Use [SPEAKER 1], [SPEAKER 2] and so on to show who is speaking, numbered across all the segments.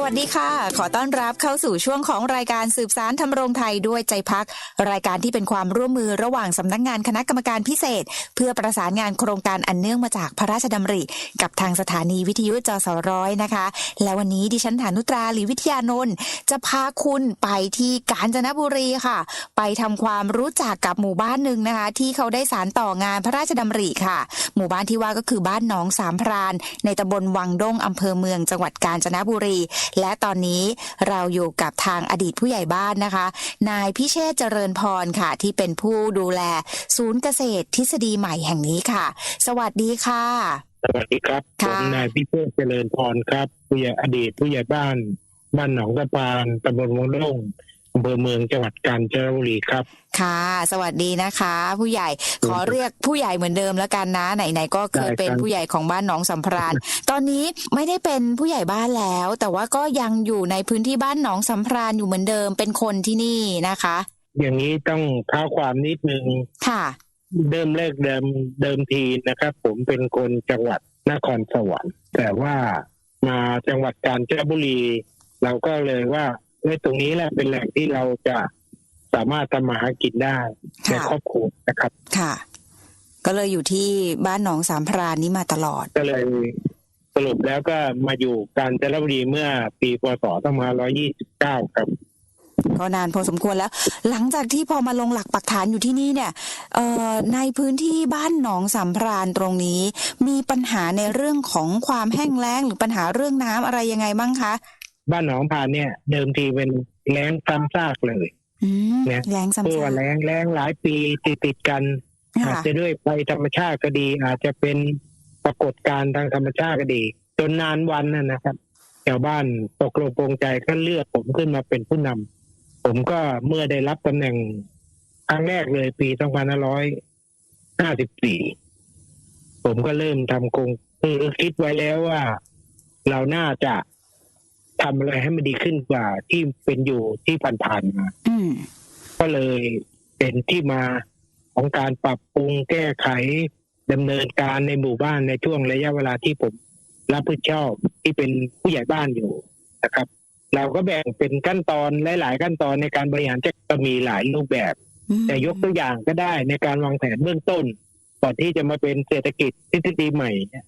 [SPEAKER 1] สวัสดีค่ะ ขอต้อนรับเข้าสู่ช่วงของรายการสืบสารทำรงไทยด้วยใจพัก รายการที่เป็นความร่วมมือระหว่างสำนักงานคณะกรรมการพิเศษ เพื่อประสานงานโครงการอันเนื่องมาจากพระราชดำริ กับทางสถานีวิทยุจสร้อยนะคะ และวันนี้ดิฉันฐานุตราหรือวิทยานนท์จะพาคุณไปที่กาญจนบุรีค่ะ ไปทำความรู้จักกับหมู่บ้านหนึ่งนะคะ ที่เขาได้สารต่องานพระราชดำริค่ะ หมู่บ้านที่ว่าก็คือบ้านหนองสามพราน ในตำบลวังดงอำเภอเมืองจังหวัดกาญจนบุรีและตอนนี้เราอยู่กับทางอดีตผู้ใหญ่บ้านนะคะ นายพิเชษเจริญพรค่ะ ที่เป็นผู้ดูแลศูนย์เกษตรทฤษฎีใหม่แห่งนี้ค่ะ สวัสดีค่ะ
[SPEAKER 2] สวัสดีครับผ
[SPEAKER 1] ค่ะ
[SPEAKER 2] มนายพิเชษเจริญพรครับผู้ใหญ่อดีตผู้ใหญ่บ้านบ้านหนองตะปานตำบลวังล่ง อำเภอเมืองจังหวัดกาญจนบุรีครับ
[SPEAKER 1] ค่ะ สวัสดีนะคะ ผู้ใหญ่ขอเรียกผู้ใหญ่เหมือนเดิมแล้วกันนะ ไหนๆก็เคย
[SPEAKER 2] ได้ครับ
[SPEAKER 1] เป็นผู้ใหญ่ของบ้านหนองสัมพรานตอนนี้ไม่ได้เป็นผู้ใหญ่บ้านแล้ว แต่ว่าก็ยังอยู่ในพื้นที่บ้านหนองสัมพรานอยู่เหมือนเดิมเป็นคนที่นี่นะคะ
[SPEAKER 2] อย่างนี้ต้องเท้าความนิดนึง
[SPEAKER 1] ค่ะ
[SPEAKER 2] เดิมแรกเดิมเดิมทีนะครับ ผมเป็นคนจังหวัดนครสวรรค์แต่ว่ามาจังหวัดกาญจนบุรี เราก็เลยว่า เอ้ยตรงนี้แหละเป็นแหล่งที่เราจะสามารถทำมาหากินได้ใน
[SPEAKER 1] ค่ะ
[SPEAKER 2] ครอบครัวนะครับ
[SPEAKER 1] ค่ะ ก็เลยอยู่ที่บ้านหนองสามพรานนี้มาตลอด
[SPEAKER 2] ก็เลยสรุปแล้วก็มาอยู่กาญจนบุรีเมื่อปีพศ2529ครับ
[SPEAKER 1] ก็นานพอสมควรแล้ว หลังจากที่พอมาลงหลักปักฐานอยู่ที่นี่เนี่ยเอ่อในพื้นที่บ้านหนองสามพรานตรงนี้ มีปัญหาในเรื่องของความแห้งแล้งหรือปัญหาเรื่องน้ำอะไรยังไงบ้างคะ
[SPEAKER 2] บ้านหนองพานเนี่ย เดิมทีเป็นแล้งซ้ำซากเลย
[SPEAKER 1] อืม
[SPEAKER 2] เนี่ย
[SPEAKER 1] แรงซ้ำ
[SPEAKER 2] เพื่อ
[SPEAKER 1] ซาก
[SPEAKER 2] แล้งแล้งหลายปีติดติดๆกันอาจ
[SPEAKER 1] ค่ะ
[SPEAKER 2] จะด้วยไปธรรมชาติก็ดี อาจจะเป็นปรากฏการณ์ทางธรรมชาติก็ดี จนนานวันน่ะนะครับชาวบ้านตกลงปรงใจก็เลือกผมขึ้นมาเป็นผู้นำผมก็เมื่อได้รับตำแหน่งครั้งแรกเลยปี2554ผมก็เริ่มทำโครงคือคิดไว้แล้วว่า เราน่าจะ ทำอะไรให้มันดีขึ้นกว่าที่เป็นอยู่ที่ผ่านๆมา
[SPEAKER 1] อืม
[SPEAKER 2] ก็เลยเป็นที่มาของการปรับปรุงแก้ไขดำเนินการในหมู่บ้านในช่วงระยะเวลาที่ผมรับผิดชอบที่เป็นผู้ใหญ่บ้านอยู่นะครับ เราก็แบ่งเป็นขั้นตอนหลาย ๆ ขั้นตอนในการบริหารจัดก็มีหลายรูปแบบ
[SPEAKER 1] อืม
[SPEAKER 2] แต่ยกตัวอย่างก็ได้ในการวางแผนเบื้องต้น ก่อนที่จะมาเป็นเศรษฐกิจทฤษฎีใหม่เนี่ย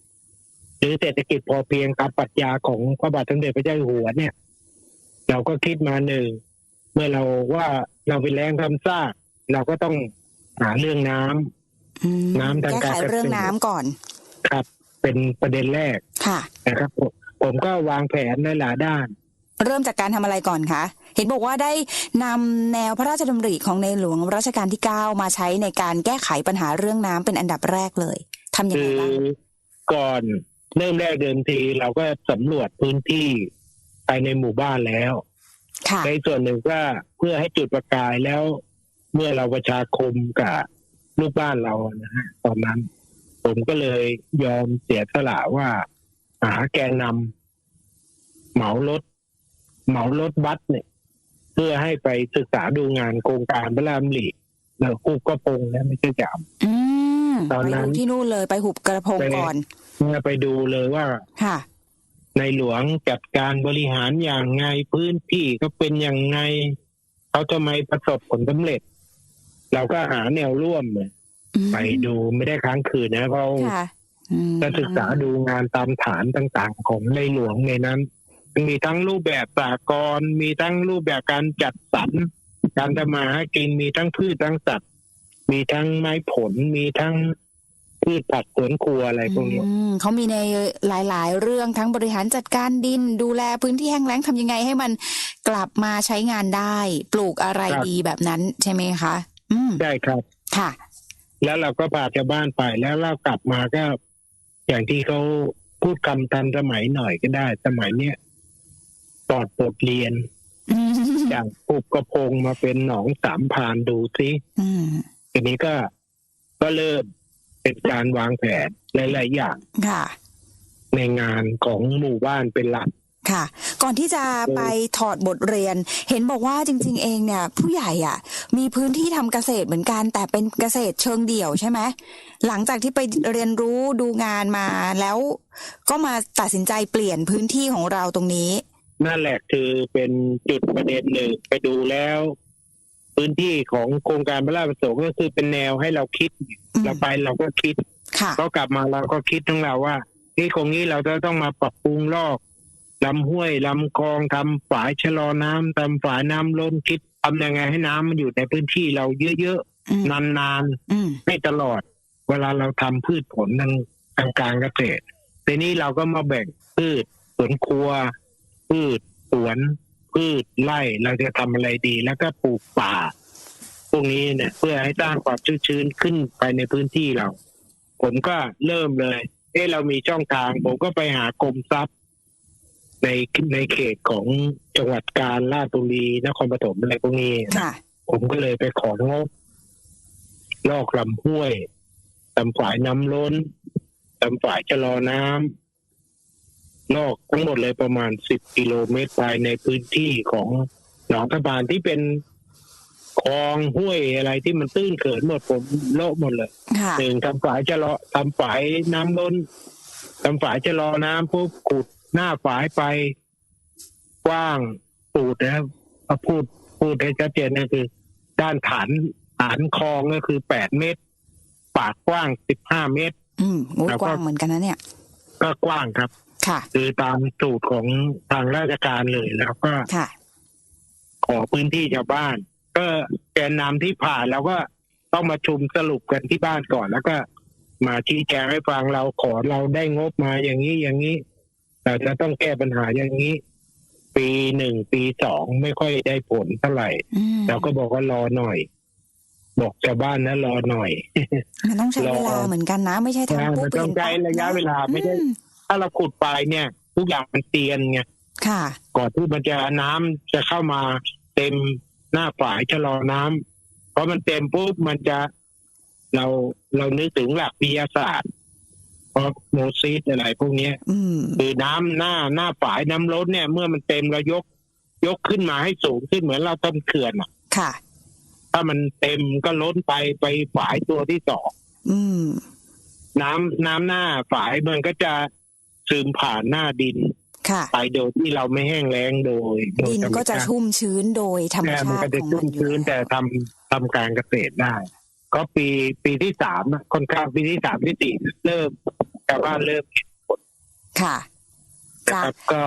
[SPEAKER 2] หรือเศรษฐกิจพอเพียงตามปรัชญาของพระบาทสมเด็จพระเจ้าอยู่หัวเนี่ย เราก็คิดมาหนึ่งเมื่อเราว่าเราเป็นแรงทำซากเราก็ต้องหาเรื่องน้ำ
[SPEAKER 1] อืม
[SPEAKER 2] น้ำทาง
[SPEAKER 1] แก้
[SPEAKER 2] การ
[SPEAKER 1] ไข
[SPEAKER 2] เกษตร
[SPEAKER 1] เรื่องน้ำก่อน
[SPEAKER 2] ครับ เป็นประเด็นแรก
[SPEAKER 1] ค่ะ
[SPEAKER 2] นะครับผมผมก็วางแผนในหลายด้าน
[SPEAKER 1] เริ่มจากการทำอะไรก่อนคะเห็นบอกว่าได้นำแนวพระราชดำริของในหลวงรัชกาลที่9มาใช้ในการแก้ไขปัญหาเรื่องน้ำเป็นอันดับแรกเลยทำยัง
[SPEAKER 2] คื
[SPEAKER 1] ไง
[SPEAKER 2] อ
[SPEAKER 1] บ้าง
[SPEAKER 2] ก่อน เริ่มแรกเดิมทีเราก็สำรวจพื้นที่ภายในหมู่บ้านแล้ว
[SPEAKER 1] ค่ะ
[SPEAKER 2] ในส่วนหนึ่งก็เพื่อให้จุดประกายแล้ว เมื่อเราประชาคมกับลูกบ้านเรานะฮะตอนนั้น ผมก็เลยยอมเสียสละว่า หาแกนนำเหมารถ เหมารถบัสเนี่ย เพื่อให้ไปศึกษาดูงานโครงการพระรามหลีแล้วคูกกระพงนะไม่ใช่จาม
[SPEAKER 1] อืม
[SPEAKER 2] ตอน
[SPEAKER 1] ไป
[SPEAKER 2] นั้น
[SPEAKER 1] ดูที่นู่นเลยไปหุบกระพง
[SPEAKER 2] ไป
[SPEAKER 1] ก่อน
[SPEAKER 2] เมื่อไปดูเลยว่า
[SPEAKER 1] ค่ะ
[SPEAKER 2] ในหลวงจัดการบริหารอย่างไงพื้นที่ก็เป็นอย่างไงเขาทำไมประสบผลสำเร็จ เราก็หาแนวร่วมเลย
[SPEAKER 1] อืม
[SPEAKER 2] ไปดูไม่ได้ค้างคืนนะเพราะ
[SPEAKER 1] ค่ะอืม
[SPEAKER 2] จะศึกษาดูงานตามฐานต่างๆ ของในหลวงในนั้น มีทั้งรูปแบบสากลมีทั้งรูปแบบการจัดสรรการทำมาหากินมีทั้งพืชทั้งสัตว์ มีทั้งไม้ผลมีทั้ง พืชผักสวนครัวอะไรพวกนี้
[SPEAKER 1] อืมเขามีในหลาย ๆ เรื่องทั้งบริหารจัดการดิน ดูแลพื้นที่แห้งแล้งทำยังไงให้มันกลับมาใช้งานได้ ปลูกอะไร
[SPEAKER 2] ครับ
[SPEAKER 1] ดีแบบนั้นใช่ไหมคะ อืม
[SPEAKER 2] ใช่ครับ
[SPEAKER 1] ค่ะ
[SPEAKER 2] แล้วเราก็พาชาวบ้านไปแล้วเรากลับมาก็ อย่างที่เขาพูดคำทันสมัยหน่อยก็ได้ สมัยเนี้ยปลอดบทเรียน
[SPEAKER 1] อืม
[SPEAKER 2] อย่างปุบกระพงมาเป็นหนองสามพรานดูซิ
[SPEAKER 1] อืม
[SPEAKER 2] ทีนี้ก็ก็เริ่ม เป็นการวางแผนหลายๆอย่าง
[SPEAKER 1] ค่ะ
[SPEAKER 2] ในงานของหมู่บ้านเป็นหลัก
[SPEAKER 1] ค่ะ ก่อนที่จะไปถอดบทเรียน เห็นบอกว่าจริง ๆ เองเนี่ย ผู้ใหญ่อะ มีพื้นที่ทำเกษตรเหมือนกัน แต่เป็นเกษตรเชิงเดี่ยวใช่ไหมหลังจากที่ไปเรียนรู้ดูงานมาแล้ว ก็มาตัดสินใจเปลี่ยนพื้นที่ของเราตรงนี้
[SPEAKER 2] นั่นแหละคือเป็นจุดประเด็นหนึ่งไปดูแล้ว พื้นที่ของโครงการพระราชประสงค์ก็คือเป็นแนวให้เราคิด
[SPEAKER 1] อืม
[SPEAKER 2] เราไปเราก็คิด
[SPEAKER 1] ค่ะ
[SPEAKER 2] ก็กลับมาเราก็คิดทั้งเราว่าที่ตรงนี้เราจะต้องมาปรับปรุงลอกลำห้วยลำคลองทำฝายชะลอน้ำทำฝายน้ำล้นคิดทำยังไงให้น้ำมันอยู่ในพื้นที่เราเยอะ
[SPEAKER 1] อืม
[SPEAKER 2] ๆนาน
[SPEAKER 1] อืม
[SPEAKER 2] ๆให้ตลอด เวลาเราทำพืชผลทางทางการเกษตรทีนี้เราก็มาแบ่งพืชสวนครัว พืชสวน พืชไร่เราจะทำอะไรดี แล้วก็ปลูกป่า พวกนี้เนี่ย เพื่อให้สร้างความชุ่มชื้นขึ้นไปในพื้นที่เรา ผมก็เริ่มเลย เอ้เรามีช่องทาง ผมก็ไปหากรมทรัพย์ ในในเขตของจังหวัดกาญราชบุรีนครปฐมอะไรพวกนี้นะ
[SPEAKER 1] ค่ะ
[SPEAKER 2] ผมก็เลยไปของบลอกลำห้วยทำฝายน้ำล้นทำฝายชะลอน้ำ ลอกทั้งหมดเลยประมาณสิบกิโลเมตรภายในพื้นที่ของหนองกระบานที่เป็นคลองห้วยอะไรที่มันตื้นเขินหมดผมโละหมดเลย
[SPEAKER 1] ค่ะ
[SPEAKER 2] หนึ่งทำฝายชะลอทำฝายน้ำล้นทำฝายชะลอน้ำปุ๊บขุดหน้าฝายไปกว้างปูดนะครับเอาพูดพูดให้ชัดเจนก็คือ ด้านฐานฐานคลองก็คือแปดเมตร ปากกว้างสิบห้าเมตร
[SPEAKER 1] อืมโอ้ย
[SPEAKER 2] แล้วก็
[SPEAKER 1] กว้างเหมือนกันนะเนี่ย
[SPEAKER 2] ก็กว้างครับ
[SPEAKER 1] ค่ะ
[SPEAKER 2] คือตามสูตรของทางราชการเลยแล้วก็
[SPEAKER 1] ค่ะ
[SPEAKER 2] ขอพื้นที่ชาวบ้าน ก็แกนนำที่ผ่านแล้วก็ต้องมาชุมสรุปกันที่บ้านก่อน แล้วก็มาชี้แจงให้ฟังเราขอเราได้งบมาอย่างนี้อย่างนี้เราจะต้องแก้ปัญหาอย่างนี้ ปีหนึ่งปีสองไม่ค่อยได้ผลเท่าไหร่
[SPEAKER 1] อืม
[SPEAKER 2] เราก็บอกว่ารอหน่อย บอกชาวบ้านนะรอหน่อย
[SPEAKER 1] มันต้องใช้เวลาเหมือนกันนะ ไม่ใช่ทำปุ๊บ
[SPEAKER 2] มัน
[SPEAKER 1] เปลี่
[SPEAKER 2] ต้
[SPEAKER 1] ย
[SPEAKER 2] อง
[SPEAKER 1] น
[SPEAKER 2] ใช้ระยะเวลาไม่ได้
[SPEAKER 1] อื
[SPEAKER 2] ถ้าเราขุดไปเนี่ย ทุกอย่างมันเตียนไง
[SPEAKER 1] ค่ะ
[SPEAKER 2] ก่อนที่มันจะน้ำจะเข้ามาเต็มหน้าฝายชะลอน้ำเพราะมันเต็มปุ๊บมันจะเราเรานึกถึงหลักวิทยาศาสตร์เพราะโมซิสอะไรพวกเนี้ย
[SPEAKER 1] อืม
[SPEAKER 2] คือน้ำหน้าหน้าฝายน้ำล้นเนี่ย เมื่อมันเต็มเรายก ยกขึ้นมาให้สูงขึ้นเหมือนเราทำเขื่อนอะ
[SPEAKER 1] ค่ะ
[SPEAKER 2] ถ้ามันเต็มก็ล้นไปไปฝายตัวที่สอง
[SPEAKER 1] อืม
[SPEAKER 2] น้ำน้ำหน้าฝายมันก็จะ ซึมผ่านหน้าดิน
[SPEAKER 1] ค่ะ
[SPEAKER 2] ไปโดยที่เราไม่แห้งแล้งโดยโดย
[SPEAKER 1] ดิน
[SPEAKER 2] ธรรม
[SPEAKER 1] ก็จะ
[SPEAKER 2] ชาติ
[SPEAKER 1] ชุ่มชื้นโดยธรรม
[SPEAKER 2] แต่มัน
[SPEAKER 1] ชา
[SPEAKER 2] ก็
[SPEAKER 1] ติ
[SPEAKER 2] จะ
[SPEAKER 1] ของ
[SPEAKER 2] ชุ่
[SPEAKER 1] มั
[SPEAKER 2] ม
[SPEAKER 1] นอยู่
[SPEAKER 2] ชื้นแต่ทำทำการเกษตรได้ ก็ปีปีที่สามอะค่อนข้างปีที่สามที่สี่เริ่มชาวบ้านเริ่มเห็นผล
[SPEAKER 1] ค่ะ
[SPEAKER 2] นะ
[SPEAKER 1] จ้ะ
[SPEAKER 2] ครับก็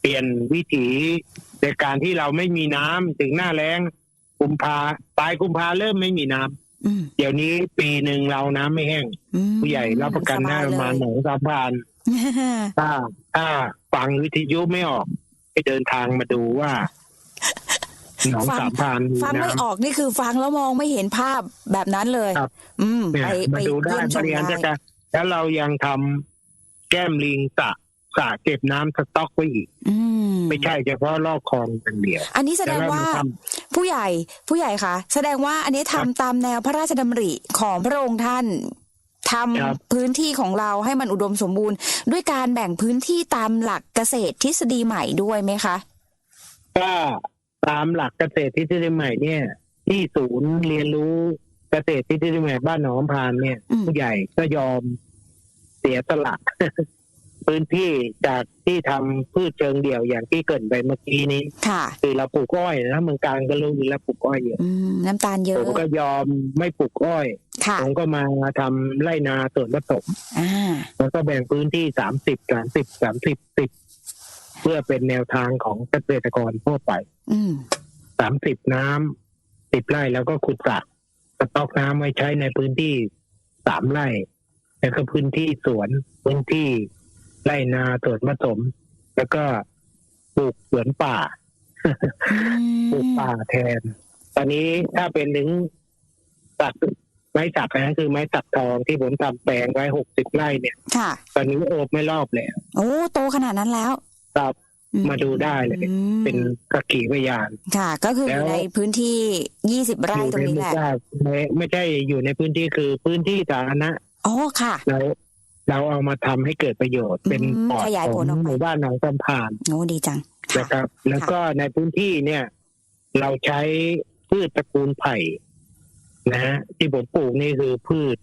[SPEAKER 2] เปลี่ยนวิถีในการที่เราไม่มีน้ำถึงหน้าแล้งกุมภาปลายกุมภาเริ่มไม่มีน้ำ
[SPEAKER 1] อืม
[SPEAKER 2] เดี๋ยวนี้ปีหนึ่งเราน้ำไม่แห้ง
[SPEAKER 1] อืม
[SPEAKER 2] ผู้ใหญ่รับประกันได้ประมาณหนองสามพราน ถ้าถ้าฟังวิทยุไม่ออกให้เดินทางมาดูว่าหนอง
[SPEAKER 1] ฟัง
[SPEAKER 2] สามพรานมี
[SPEAKER 1] ฟังไม่
[SPEAKER 2] น้ำ
[SPEAKER 1] ออกนี่คือฟังแล้วมองไม่เห็นภาพแบบนั้นเลย
[SPEAKER 2] ครับ
[SPEAKER 1] อืม
[SPEAKER 2] เนี่ย
[SPEAKER 1] ไปไป
[SPEAKER 2] มาดูได้
[SPEAKER 1] เยี่ยมช
[SPEAKER 2] บ
[SPEAKER 1] ม
[SPEAKER 2] ริหารจัด
[SPEAKER 1] ได้
[SPEAKER 2] การแล้วเรายังทำแก้มลิงสระสระเก็บน้ำสต๊อกไว้อีก
[SPEAKER 1] อืม
[SPEAKER 2] ไม่ใช่เฉพาะรอบคลองอย่างเดียว
[SPEAKER 1] อันนี้แสดงว่า
[SPEAKER 2] แต่เราท
[SPEAKER 1] ผู้ใหญ่ผู้ใหญ่คะแสดงว่าอันนี้ทำตามแนวพระราชดำริของพระองค์ท่าน ทำ
[SPEAKER 2] ครับ
[SPEAKER 1] พื้นที่ของเราให้มันอุดมสมบูรณ์ ด้วยการแบ่งพื้นที่ตามหลักเกษตรทฤษฎีใหม่ด้วยไหมคะ
[SPEAKER 2] ก็ตามหลักเกษตรทฤษฎีใหม่เนี่ย ที่ศูนย์เรียนรู้เกษตรทฤษฎีใหม่บ้านหนองพานเนี่ย
[SPEAKER 1] อืม
[SPEAKER 2] ผู้ใหญ่ก็ยอมเสียสละ พื้นที่จากที่ทำพืชเชิงเดี่ยวอย่างที่เกริดไปเมื่อกี้นี้
[SPEAKER 1] ค่ะ
[SPEAKER 2] คือเราปลูกอ้อยนะเมืองการก็รู้อยู่แล้วปลูกอ้อยเยอะ
[SPEAKER 1] อืมน้ำตาลเย
[SPEAKER 2] ผ
[SPEAKER 1] อะ
[SPEAKER 2] มก็ยอมไม่ปลูกอ้อย
[SPEAKER 1] ค่ะ
[SPEAKER 2] ผมก็มาทำไร่นาส่วนผสม
[SPEAKER 1] อ่า
[SPEAKER 2] แล้วก็แบ่งพื้นที่สามสิบสามสิบสามสิบสิบเพื่อเป็นแนวทางของเกษตรกรทั่วไป
[SPEAKER 1] อืม
[SPEAKER 2] สามสิบน้ำสิบไร่แล้วก็ขุดสระสต๊อกน้ำไว้ใช้ในพื้นที่สามไร่ แล้วก็พื้นที่สวนพื้นที่ ไร่นาสวนผสม แล้วก็ปลูกสวนป่าปลูกป่าแทน ตอนนี้ถ้าเป็นถึงตัดไม้สักนะคือไม้สักทองที่ผมทำแปลงไว้หกสิบไร่เนี่ย
[SPEAKER 1] ค่ะ
[SPEAKER 2] ตอนนี้โอบไม่รอบแล้ว
[SPEAKER 1] โอ้โตขนาดนั้นแล้ว
[SPEAKER 2] ครับ
[SPEAKER 1] อื
[SPEAKER 2] มาดูได้เลย
[SPEAKER 1] อืม
[SPEAKER 2] เป็นกระขี่พยาน
[SPEAKER 1] ค่ะ ก็คืออยู่
[SPEAKER 2] แล้ว
[SPEAKER 1] ในพื้นที่ยี่สิบไร่
[SPEAKER 2] อยู่
[SPEAKER 1] ตรง
[SPEAKER 2] ใน
[SPEAKER 1] นี้
[SPEAKER 2] ไม่
[SPEAKER 1] แหละ
[SPEAKER 2] ใช่ไม่ไม่ใช่อยู่ในพื้นที่คือพื้นที่สาธารณะ
[SPEAKER 1] อ๋อค่ะ
[SPEAKER 2] เรา เราเอามาทำให้เกิดประโยชน์เป็น
[SPEAKER 1] อืม
[SPEAKER 2] ปอด
[SPEAKER 1] ขยาย
[SPEAKER 2] ข
[SPEAKER 1] ผ
[SPEAKER 2] อ
[SPEAKER 1] ล
[SPEAKER 2] ง
[SPEAKER 1] ออกไป
[SPEAKER 2] หมู่บ้านหนองจำพาน
[SPEAKER 1] โอ้ดีจังค่ะ
[SPEAKER 2] นะครับ แล้วก็ในพื้นที่เนี่ย เราใช้พืชตระกูลไผ่นะฮะที่ผมปลูกนี่คือพืช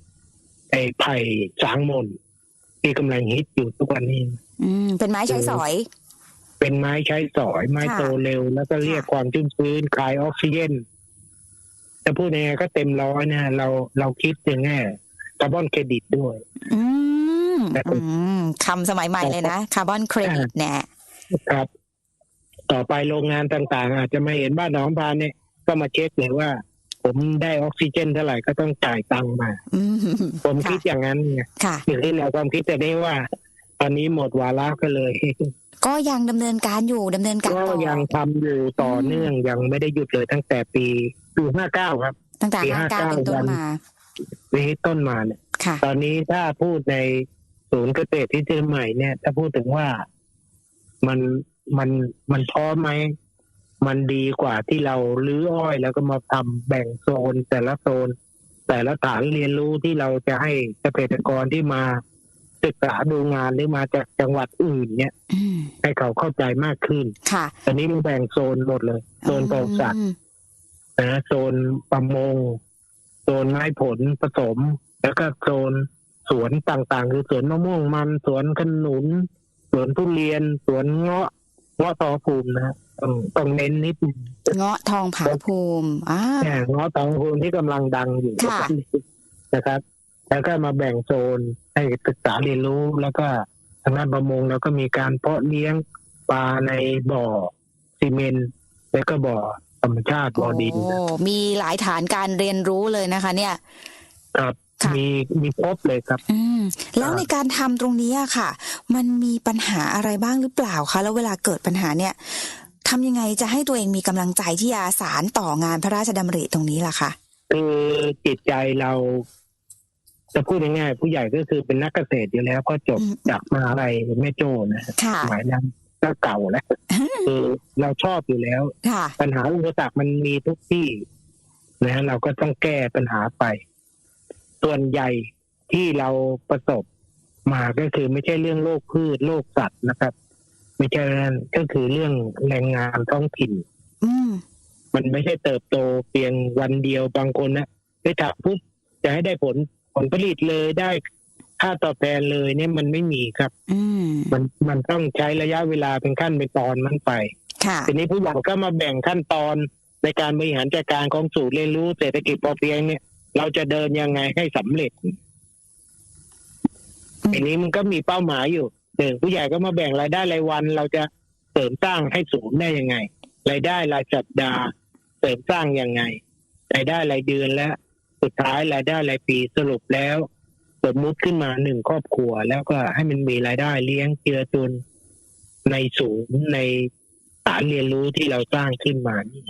[SPEAKER 2] ไอ้ไผ่สางมนที่กำลังฮิตอยู่ทุกวันนี้
[SPEAKER 1] อืมเป็นไม้ใช้สอย
[SPEAKER 2] เป็นไม้ใช้สอย ไม้
[SPEAKER 1] ค่ะ
[SPEAKER 2] โตเร็ว แล้วก็เรียก
[SPEAKER 1] ค่ะ
[SPEAKER 2] ความชุ่มชื้นคลายออกซิเจนจะพูดยังไงก็เต็มร้อยนะเราเราคิดอย่างแง่คาร์บอนเครดิตด้วย
[SPEAKER 1] อืม
[SPEAKER 2] แต่ผม
[SPEAKER 1] อืม คำสมัยใหม่เลยนะคาร์บอนเครดิตเนี่ย
[SPEAKER 2] ครับ ต่อไปโรงงานต่างๆ อาจจะมาเห็นบ้านหนองพานเนี่ย ก็มาเช็คเลยว่า ผมได้ออกซิเจนเท่าไหร่ก็ต้องจ่ายตังค์มา
[SPEAKER 1] อืม
[SPEAKER 2] ผม
[SPEAKER 1] ค่ะ
[SPEAKER 2] คิดอย่างนั้นไง
[SPEAKER 1] ค่ะ
[SPEAKER 2] คือที่แนวความคิดแต่นี้ว่า ตอนนี้หมดวาระก็เลย
[SPEAKER 1] ก็ยังดำเนินการอยู่ดำเนินการ
[SPEAKER 2] ก็
[SPEAKER 1] ต่อ
[SPEAKER 2] ยังทำอยู่ต่อเนื่องยังไม่ได้หยุดเลยตั้งแต่ปีปีห้าเก้าครับ
[SPEAKER 1] ตั้งแต่
[SPEAKER 2] ปี
[SPEAKER 1] ห้าเก้า
[SPEAKER 2] 59
[SPEAKER 1] เป็นต้นมา
[SPEAKER 2] ปีต้นมาเนี่ย
[SPEAKER 1] ค่ะ
[SPEAKER 2] ตอนนี้ถ้าพูดใน ศูนย์เกษตรที่เชียงใหม่เนี่ย ถ้าพูดถึงว่ามันมันมันพร้อมไหมมันดีกว่าที่เราลื้ออ้อย แล้วก็มาทำแบ่งโซนแต่ละโซน แต่ละฐานเรียนรู้ที่เราจะให้เกษตรกรที่มาศึกษาดูงานหรือมาจากจังหวัดอื่นเนี่ย
[SPEAKER 1] อืม
[SPEAKER 2] ให้เขาเข้าใจมากขึ้น
[SPEAKER 1] ค่ะ
[SPEAKER 2] ตอนนี้มันแบ่งโซนหมดเลย โซนปศุสัตว์
[SPEAKER 1] อืม
[SPEAKER 2] นะโซนประมง โซนไม้ผลผสม แล้วก็โซน สวนต่างๆ คือสวนมะม่วงมันสวนขนุน สวนทุเรียน สวนเงาะเงาะตอภูมินะต้องต้องเน้นนิดนึง
[SPEAKER 1] เงาะทองผาภูมิอ่า
[SPEAKER 2] แหม่เงาะตอภูมิที่กำลังดังอยู่
[SPEAKER 1] ค่ะ
[SPEAKER 2] นะครับ แล้วก็มาแบ่งโซนให้ศึกษาเรียนรู้แล้วก็ทางด้านประมงเราก็มีการเพาะเลี้ยงปลาในบ่อซีเมนต์แล้วก็บ่อธรรมชาติบ่อดิน
[SPEAKER 1] โอ้มีหลายฐานการเรียนรู้เลยนะคะ เนี่ย
[SPEAKER 2] ครับ
[SPEAKER 1] ค่ะ
[SPEAKER 2] มีมีครบเลยครับ
[SPEAKER 1] อืมแล้ว
[SPEAKER 2] ครับ
[SPEAKER 1] ในการทำตรงนี้อะค่ะ มันมีปัญหาอะไรบ้างหรือเปล่าคะแล้วเวลาเกิดปัญหาเนี่ยทำยังไงจะให้ตัวเองมีกำลังใจที่จะสารต่องานพระราชดำริตรงนี้ล่ะคะ
[SPEAKER 2] คือจิตใจเราจะพูดง่ายๆผู้ใหญ่ก็คือเป็นนักเกษตรอยู่แล้ว ก็จบ
[SPEAKER 1] อืม
[SPEAKER 2] จากมหาลัยแม่โจ้นะ
[SPEAKER 1] ค่ะ
[SPEAKER 2] สมัยนั้นก็เก่าแล้วคือเราชอบอยู่แล้ว
[SPEAKER 1] ค่ะ
[SPEAKER 2] ปัญหาอุปสรรคมันมีทุกที่นะเราก็ต้องแก้ปัญหาไป ส่วนใหญ่ที่เราประสบมาก็คือไม่ใช่เรื่องโรคพืชโรคสัตว์นะครับ ไม่ใช่นั่นก็คือเรื่องแรงงานท้องถิ่น
[SPEAKER 1] อืม
[SPEAKER 2] มันไม่ใช่เติบโตเพียงวันเดียวบางคนนะไปถามปุ๊บจะให้ได้ผลผลผลิตเลยได้ค่าตอบแทนเลยเนี่ยมันไม่มีครับ
[SPEAKER 1] อืม
[SPEAKER 2] มันมันต้องใช้ระยะเวลาเป็นขั้นเป็นตอนมันไป
[SPEAKER 1] ค่ะ
[SPEAKER 2] ทีนี้ผู้ใหญ่ก็มาแบ่งขั้นตอนในการบริหารจัดการของสูตรเรียนรู้เศรษฐกิจพอเพียงเนี่ย เราจะเดินยังไงให้สำเร็จ
[SPEAKER 1] อืม
[SPEAKER 2] ทีนี้มันก็มีเป้าหมายอยู่หนึ่งผู้ใหญ่ก็มาแบ่งรายได้รายวัน เราจะเสริมสร้างให้สูงได้ยังไงรายได้รายสัปดาห์เสริมสร้างยังไงรายได้รายเดือนและ สุดท้ายรายได้รายปีสรุปแล้ว สมมุติขึ้นมาหนึ่งครอบครัว แล้วก็ให้มันมีรายได้เลี้ยงเจือจุนในศูนย์ในฐานเรียนรู้ที่เราสร้างขึ้นมานี่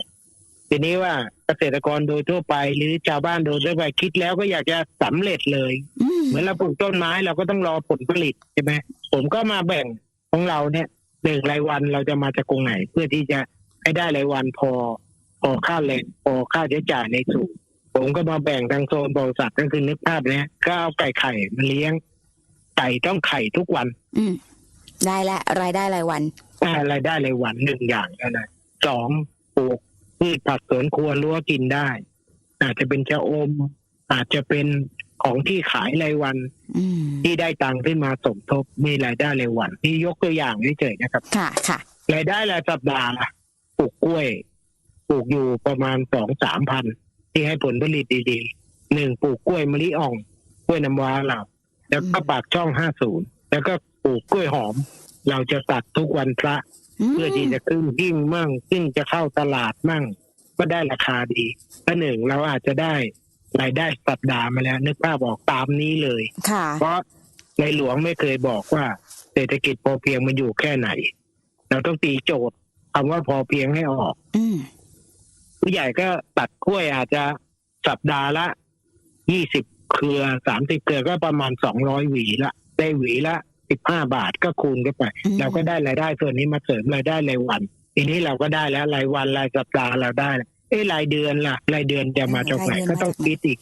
[SPEAKER 2] ทีนี้ว่าเกษตรกรโดยทั่วไป หรือชาวบ้านโดยทั่วไปคิดแล้วก็อยากจะสำเร็จเลย
[SPEAKER 1] อืม
[SPEAKER 2] เหมือนเราปลูกต้นไม้เราก็ต้องรอผลผลิตใช่ไหมผมก็มาแบ่งของเราเนี่ยหนึ่งรายวันเราจะมาจากกรงไหน เพื่อที่จะให้ได้รายวันพอ พอค่าแรงพอค่าใช้จ่ายในสูตรผมก็มาแบ่งทางโซนบริษัทก็คือนึกภาพเนี้ยก็เอาไก่ไข่มาเลี้ยงไก่ต้องไข่ทุกวัน
[SPEAKER 1] อืมได้และรายได้รายวัน
[SPEAKER 2] อ่ารายได้รายวันหนึ่งอย่างเท่านะสองปลูก พืชผักสวนครัวรั้วกินได้ อาจจะเป็นชะอม อาจจะเป็นของที่ขายรายวัน
[SPEAKER 1] อืม
[SPEAKER 2] ที่ได้ตังค์ขึ้นมาสมทบมีรายได้รายวันที่ยกตัวอย่างเฉยๆนะครับ
[SPEAKER 1] ค่ะค่ะ
[SPEAKER 2] รายได้รายสัปดาห์ล่ะปลูกกล้วย ปลูกอยู่ประมาณสองสามพันที่ให้ผลผลิตดีๆหนึ่งปลูกกล้วยมะลิอ่องกล้วยน้ำว้าเราแล้วก็ปากช่องห้าศูนย์แล้วก็ปลูกกล้วยหอม เราจะตัดทุกวันพระ
[SPEAKER 1] ม
[SPEAKER 2] เพื่อที่จะขึ้นหิ้งมั่งซึ่งจะเข้าตลาดมั่ง ก็ได้ราคาดีก็หนึ่งเราอาจจะได้รายได้สัปดาห์มาแล้ว นึกภาพออกตามนี้เลย
[SPEAKER 1] ค่ะ
[SPEAKER 2] เพราะในหลวงไม่เคยบอกว่า เศรษฐกิจพอเพียงมันอยู่แค่ไหน เราต้องตีโจทย์คำว่าพอเพียงให้ออก
[SPEAKER 1] อืม
[SPEAKER 2] ผู้ใหญ่ก็ตัดกล้วยอาจจะสัปดาห์ละยี่สิบเครือสามสิบเครือก็ประมาณสองร้อยหวีละได้หวีละ สิบห้าบาทก็คูณกันไป
[SPEAKER 1] อืม
[SPEAKER 2] เราก็ได้รายได้ส่วนนี้มาเสริมรายได้รายวัน ทีนี้เราก็ได้แล้วรายวันรายสัปดาห์เราได้แล้วเอ้รายเดือนล่ะ รายเดือนจะมาจากไหนก็ต้องคิดอีก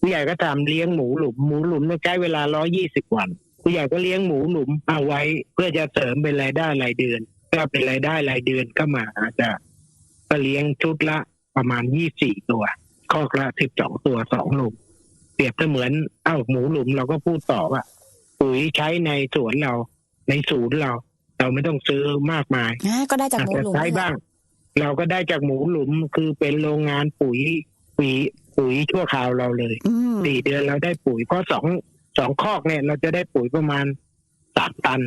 [SPEAKER 2] ผู้ใหญ่ก็ทำเลี้ยงหมูหลุมหมูหลุมต้องใช้เวลาร้อยี่สิบวันผู้ใหญ่ก็เลี้ยงหมูหลุมเอาไว้ เพื่อจะเสริมเป็นรายได้รายเดือนถ้าเป็นรายได้รายเดือนก็มาอาจจะก็เลี้ยงชุดละประมาณยี่สี่ตัวคอกละสิบสองตัวสองหลุมเปรียบเสมือนเอ้าหมูหลุมเราก็พูดต่อว่า ปุ๋ยใช้ในสวนเรา ในศูนย์เรา เราไม่ต้องซื้อมากมาย
[SPEAKER 1] อ่าก็ได้จากหมู
[SPEAKER 2] อาจจะ
[SPEAKER 1] หลุม
[SPEAKER 2] ใช้บ้าง เราก็ได้จากหมูหลุมคือเป็นโรงงานปุ๋ยปุ๋ยปุ๋ยชั่วคราวเราเลย
[SPEAKER 1] อืม
[SPEAKER 2] สี่เดือนเราได้ปุ๋ยเพราะสองสองคอกเนี่ย เราจะได้ปุ๋ยประมาณสามตัน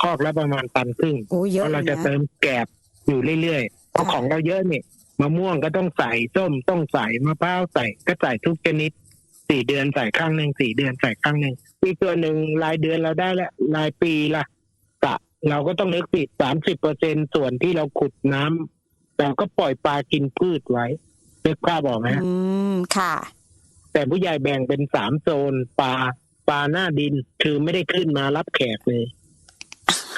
[SPEAKER 2] คอกละประมาณตันครึ่ง
[SPEAKER 1] โอ้เย
[SPEAKER 2] เพ
[SPEAKER 1] อะ
[SPEAKER 2] ราะเรา
[SPEAKER 1] เลย
[SPEAKER 2] จะ
[SPEAKER 1] นะ
[SPEAKER 2] เติมแกลบอยู่เรื่อยๆเพราะ
[SPEAKER 1] ค่ะ
[SPEAKER 2] ของเราเยอะเนี่ยมะม่วงก็ต้องใส่ส้มต้องใส่มะพร้าวใส่ก็ใส่ทุกชนิดสี่เดือนใส่ข้างหนึ่งสี่เดือนใส่ข้างหนึ่ง อีกตัวหนึ่งรายเดือนเราได้แล้วรายปีละกะเราก็ต้องนึกปิดสามสิบเปอร์เซ็นส่วนที่เราขุดน้ำเราก็ปล่อยปลากินพืชไว้นึกภาพออกไหมฮะ
[SPEAKER 1] อืม ค่ะ
[SPEAKER 2] แต่ผู้ใหญ่แบ่งเป็นสามโซนปลาปลาหน้าดิน คือไม่ได้ขึ้นมารับแขกเลย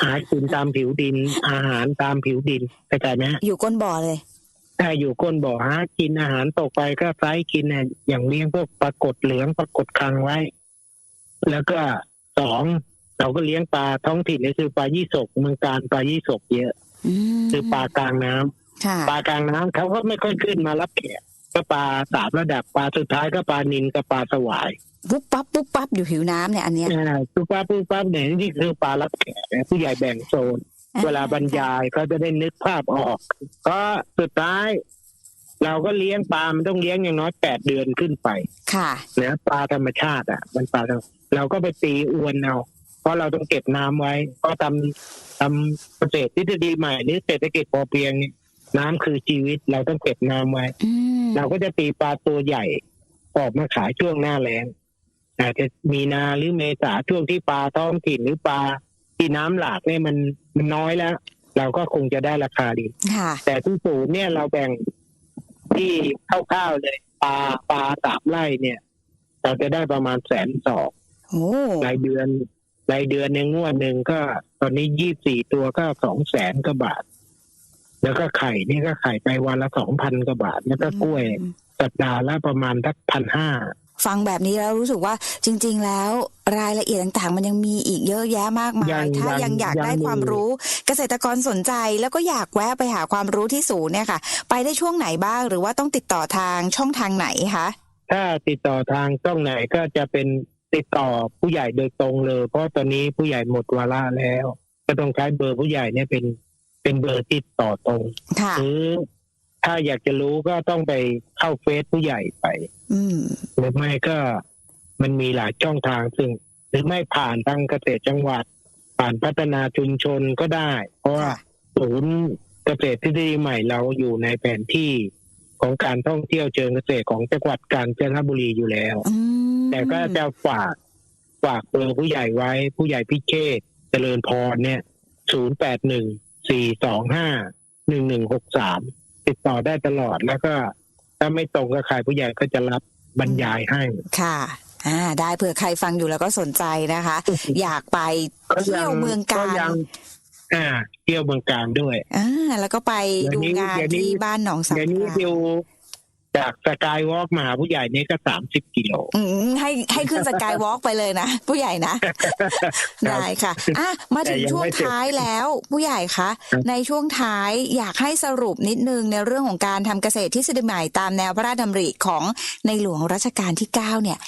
[SPEAKER 2] หากินตามผิวดิน อาหารตามผิวดินเข้าใจไหมฮะ
[SPEAKER 1] อยู่ก้นบ่อเลย
[SPEAKER 2] ถ้าอยู่ก้นบ่อหากินอาหารตกไปก็ไซส์กินเนี่ยอย่างเลี้ยงพวกปลากดเหลืองปลากดคังไว้ แล้วก็สองเราก็เลี้ยงปลาท้องถิ่นนี่คือปลายี่สกเมืองการปลายี่สกเยอะ
[SPEAKER 1] อืม
[SPEAKER 2] คือปลากลางน้ำ
[SPEAKER 1] ค่ะ
[SPEAKER 2] ปลากลางน้ำเขาก็ไม่ค่อยขึ้นมารับแขกก็ปลาสามระดับปลาสุดท้ายก็ปลานิลกับปลาสวาย
[SPEAKER 1] ปุ๊บปั๊บปุ๊บปั๊บอยู่ผิวน้ำเนี่ยอันเนี้ย
[SPEAKER 2] อ่าปุ๊บปั๊บปุ๊บปั๊บเนี่ยนี่คือปลารับแขกนะผู้ใหญ่แบ่งโซน เวลาบรรยายก็จะได้นึกภาพออก ก็สุดท้าย เราก็เลี้ยงปลา มันต้องเลี้ยงอย่างน้อยแปดเดือนขึ้นไป
[SPEAKER 1] ค่ะ
[SPEAKER 2] นะปลาธรรมชาติอะ มันปลาธรรม เราก็ไปตีอวนเอาเพราะเราต้องเก็บน้ำไว้เพราะทำทำเกษตรทฤษฎีใหม่หรือเศรษฐกิจพอเพียงเนี่ยน้ำคือชีวิตเราต้องเก็บน้ำไว้
[SPEAKER 1] อืม
[SPEAKER 2] เราก็จะตีปลาตัวใหญ่ออกมาขายช่วงหน้าแล้งอาจจะมีนาหรือเมษาช่วงที่ปลาท้องถิ่นหรือปลาที่น้ำหลากเนี่ยมันมันน้อยแล้ว เราก็คงจะได้ราคาดี
[SPEAKER 1] ค่ะ
[SPEAKER 2] แต่ที่ศูนย์เนี่ยเราแบ่งที่คร่าวๆเลย ปลาปลาสามไร่เนี่ย เราจะได้ประมาณแสนสอง
[SPEAKER 1] โอ้
[SPEAKER 2] รายเดือนรายเดือนในงวดหนึ่งก็ ตอนนี้ยี่สี่ตัวก็สองแสนกว่าบาท แล้วก็ไข่นี่ก็ไข่ไปวันละสองพันกว่าบาท แล้วก็กล้วย
[SPEAKER 1] อืม
[SPEAKER 2] สัปดาห์ละประมาณทักพันห้า
[SPEAKER 1] ฟังแบบนี้แล้วรู้สึกว่าจริง ๆ แล้วรายละเอียดต่างๆ มันยังมีอีกเยอะแยะมากมาย
[SPEAKER 2] ยัง
[SPEAKER 1] ถ้า
[SPEAKER 2] ยัง
[SPEAKER 1] ยังอยาก
[SPEAKER 2] ยัง
[SPEAKER 1] ได้
[SPEAKER 2] มี
[SPEAKER 1] ความรู้เกษตรกรสนใจแล้วก็อยากแวะไปหาความรู้ที่ศูนย์เนี่ยค่ะ ไปได้ช่วงไหนบ้างหรือว่าต้องติดต่อทางช่องทางไหนคะ
[SPEAKER 2] ถ้าติดต่อทางช่องไหนก็จะเป็น ติดต่อผู้ใหญ่โดยตรงเลย เพราะตอนนี้ผู้ใหญ่หมดวาระแล้ว ก็ต้องใช้เบอร์ผู้ใหญ่เนี่ยเป็นเป็นเบอร์ติดต่อตรง
[SPEAKER 1] ค่ะ
[SPEAKER 2] หรือถ้าอยากจะรู้ก็ต้องไปเข้าเฟซผู้ใหญ่ไป
[SPEAKER 1] อืม
[SPEAKER 2] หรือไม่ก็มันมีหลายช่องทางซึ่ง หรือไม่ผ่านทางเกษตรจังหวัด ผ่านพัฒนาชุมชนก็ได้ เพราะว่า
[SPEAKER 1] ค่ะ
[SPEAKER 2] ศูนย์เกษตรทฤษฎีใหม่เราอยู่ในแผนที่ของการท่องเที่ยวเชิงเกษตรของจังหวัดกาญจนบุรีอยู่แล้ว
[SPEAKER 1] อืม
[SPEAKER 2] แต่ก็จะฝากฝากเบอร์ผู้ใหญ่ไว้ ผู้ใหญ่พิเชษเจริญพรเนี่ยศูนย์แปดหนึ่งสี่สองห้าหนึ่งหนึ่งหกสามติดต่อได้ตลอดแล้วก็ ถ้าไม่ตรงกับใครผู้ใหญ่ก็จะรับบรรยายให้
[SPEAKER 1] ค่ะ อ่า ได้เผื่อใครฟังอยู่แล้วก็สนใจนะคะ อยากไปเที่ยวเมืองกา
[SPEAKER 2] ยั
[SPEAKER 1] ร
[SPEAKER 2] อ่า เที่ยวเมืองการด้วย
[SPEAKER 1] อ่าแล้วก็ไป
[SPEAKER 2] เดี๋
[SPEAKER 1] ดู
[SPEAKER 2] ยวนี้
[SPEAKER 1] งาน
[SPEAKER 2] เดี๋ยวนี้
[SPEAKER 1] ที่บ้านหนองสัง
[SPEAKER 2] เดี๋ยวนี้
[SPEAKER 1] กรา
[SPEAKER 2] ดิว จากสกายวอล์กมาหาผู้ใหญ่นี่ก็สามสิบกิโล
[SPEAKER 1] อืมให้ให้ขึ้นสกายวอล์กไปเลยนะ ผู้ใหญ่นะ ได้ค่ะอะมาถึง
[SPEAKER 2] แต่ยัง
[SPEAKER 1] ช่วง
[SPEAKER 2] ไม่เสร็จ
[SPEAKER 1] ท้ายแล้ว ผู้ใหญ่คะ
[SPEAKER 2] ครับ
[SPEAKER 1] ในช่วงท้ายอยากให้สรุปนิดนึงในเรื่องของการทำเกษตรทฤษฎีใหม่ตามแนวพระราชดำริของในหลวงรัชกาลที่9เนี่ย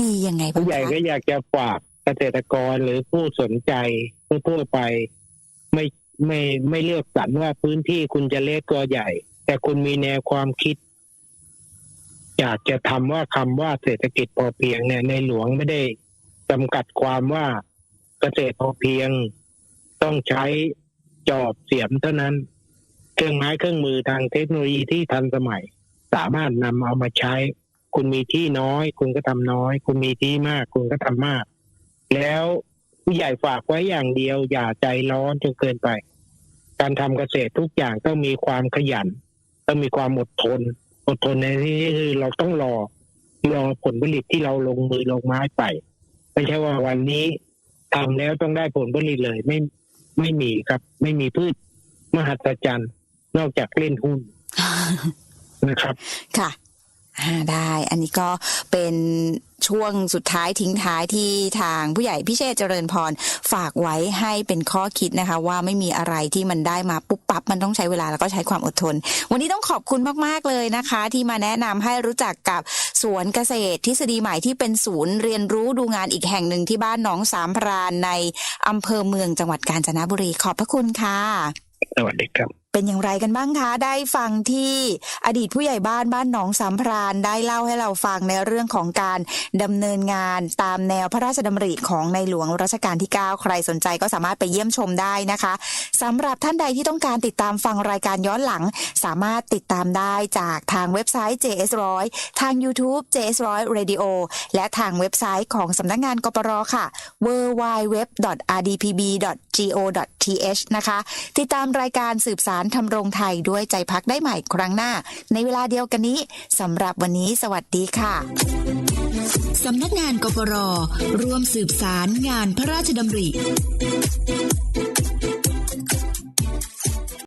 [SPEAKER 1] ดียังไงบ้าง
[SPEAKER 2] ผู้ใหญ่
[SPEAKER 1] คะ
[SPEAKER 2] ก็อยากจะฝากเกษตรกรหรือผู้สนใจทั่วๆไปไม่ไม่ไม่เลือกสรรว่าพื้นที่คุณจะเล็กก็ใหญ่ แต่คุณมีแนวความคิด อยากจะทำว่าคำว่าเศรษฐกิจพอเพียงเนี่ยในหลวงไม่ได้จำกัดความว่าเกษตรพอเพียง ต้องใช้จอบเสียมเท่านั้น เครื่องไม้เครื่องมือทางเทคโนโลยีที่ทันสมัย สามารถนำเอามาใช้ คุณมีที่น้อย คุณก็ทำน้อย คุณมีที่มาก คุณก็ทำมาก แล้วผู้ใหญ่ฝากไว้อย่างเดียว อย่าใจร้อนจนเกินไป การทำเกษตรทุกอย่างต้องมีความขยัน ต้องมีความอดทน อดทนในที่นี้คือเราต้องรอรอผลผลิตที่เราลงมือลงไม้ไป ไม่ใช่ว่าวันนี้ทำแล้วต้องได้ผลผลิตเลย ไม่ไม่มีครับ ไม่มีพืชมหัศจรรย์นอกจากเล่นหุ้นนะครับ
[SPEAKER 1] ค่ะ ได้อันนี้ก็เป็นช่วงสุดท้ายทิ้งท้ายที่ทางผู้ใหญ่พิเชษเจริญพรฝากไว้ให้เป็นข้อคิดนะคะ ว่าไม่มีอะไรที่มันได้มาปุ๊บปั๊บมันต้องใช้เวลาแล้วก็ใช้ความอดทน วันนี้ต้องขอบคุณมากๆเลยนะคะ ที่มาแนะนำให้รู้จักกับสวนเกษตร ทฤษฎีใหม่ที่เป็นศูนย์เรียนรู้ดูงานอีกแห่งหนึ่งที่บ้านหนองสามพรานในอำเภอเมืองจังหวัดกาญจนบุรีขอบพระคุณค่ะ
[SPEAKER 2] สวัสดีครับ
[SPEAKER 1] เป็นอย่างไรกันบ้างคะ ได้ฟังที่อดีตผู้ใหญ่บ้านบ้านหนองสามพรานได้เล่าให้เราฟังในเรื่องของการดำเนินงานตามแนวพระราชดำริของในหลวงรัชกาลที่ 9 ใครสนใจก็สามารถไปเยี่ยมชมได้นะคะสำหรับท่านใดที่ต้องการติดตามฟังรายการย้อนหลัง สามารถติดตามได้จากทางเว็บไซต์ JS100 ทาง YouTube JS100 Radio และทางเว็บไซต์ของสำนักงานกปรค่ะ www.rdpb.go.th นะคะ ติดตามรายการสืบสารทำรงไทยด้วยใจพักได้ใหม่ครั้งหน้า ในเวลาเดียวกันนี้สำหรับวันนี้สวัสดีค่ะ
[SPEAKER 3] สำนักงานกปรร่วมสืบสารงานพระราชดำริ